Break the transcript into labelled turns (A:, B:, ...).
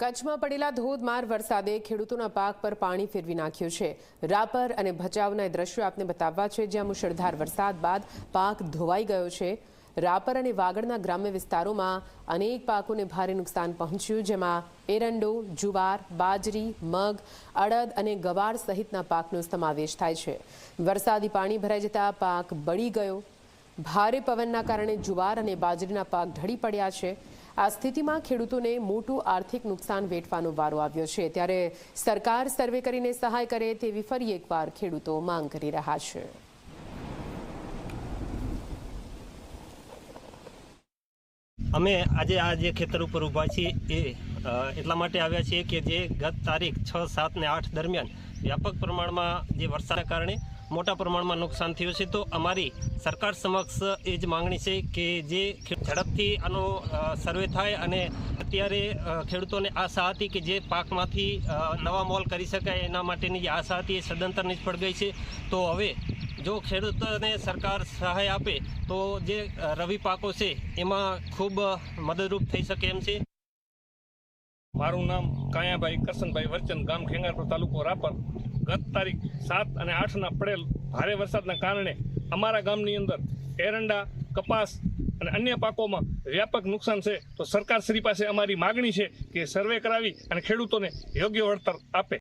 A: કચ્છમાં પડેલા ધોધમાર વરસાદે ખેડૂતોના પાક પર પાણી ફેરવી નાખ્યું છે. રાપર અને ભચાઉના દ્રશ્યો આપને બતાવવા છે, જ્યાં મુશળધાર વરસાદ બાદ પાક ધોવાઈ ગયો છે. રાપર અને વાગડના ગ્રામ્ય વિસ્તારોમાં અનેક પાકોને ભારે નુકસાન પહોંચ્યું, જેમાં એરંડો, જુવાર, બાજરી, મગ, અડદ અને ગવાર સહિતના પાકનો સમાવેશ થાય છે. વરસાદી પાણી ભરાઈ જતા પાક બળી ગયો. ભારે પવનના કારણે જુવાર અને બાજરીના પાક ઢળી પડ્યા છે. આ સ્થિતિમાં ખેડૂતોને મોટું આર્થિક નુકસાન વેઠવાનો વારો આવ્યો છે. ત્યારે સરકાર સર્વે કરીને સહાય કરે તેવી ફરી એકવાર ખેડૂતો માંગ કરી રહ્યા છે.
B: અમે આજે આ જે ખેતર ઉપર ઊભા છીએ એ એટલા માટે આવ્યા છીએ કે જે ગત તારીખ છ, સાત ને આઠ દરમિયાન વ્યાપક પ્રમાણમાં જે વરસાદના કારણે મોટા પ્રમાણમાં નુકસાન થયું છે. તો અમારી સરકાર સમક્ષ એ જ માંગણી છે કે જે ઝડપથી આનો સર્વે થાય અને અત્યારે ખેડૂતોને આશા હતી કે જે પાકમાંથી નવા મોલ કરી શકાય એના માટેની જે આશા હતી એ સદંતર નિષ્ફળ ગઈ છે. તો હવે જો ખેડૂતોને સરકાર સહાય આપે તો જે રવિ પાકો છે એમાં ખૂબ મદદરૂપ થઈ શકે એમ છે.
C: મારું નામ કાયાભાઈ કરશનભાઈ વર્ચન ગામ ખેંગારપુર તાલુકો રાપર. ગત તારીખ સાત અને આઠના પડેલ ભારે વરસાદના કારણે અમારા ગામની અંદર એરંડા, કપાસ અને અન્ય પાકોમાં વ્યાપક નુકસાન છે. તો સરકાર શ્રી પાસે અમારી માગણી છે કે સર્વે કરાવી અને ખેડૂતોને યોગ્ય વળતર આપે.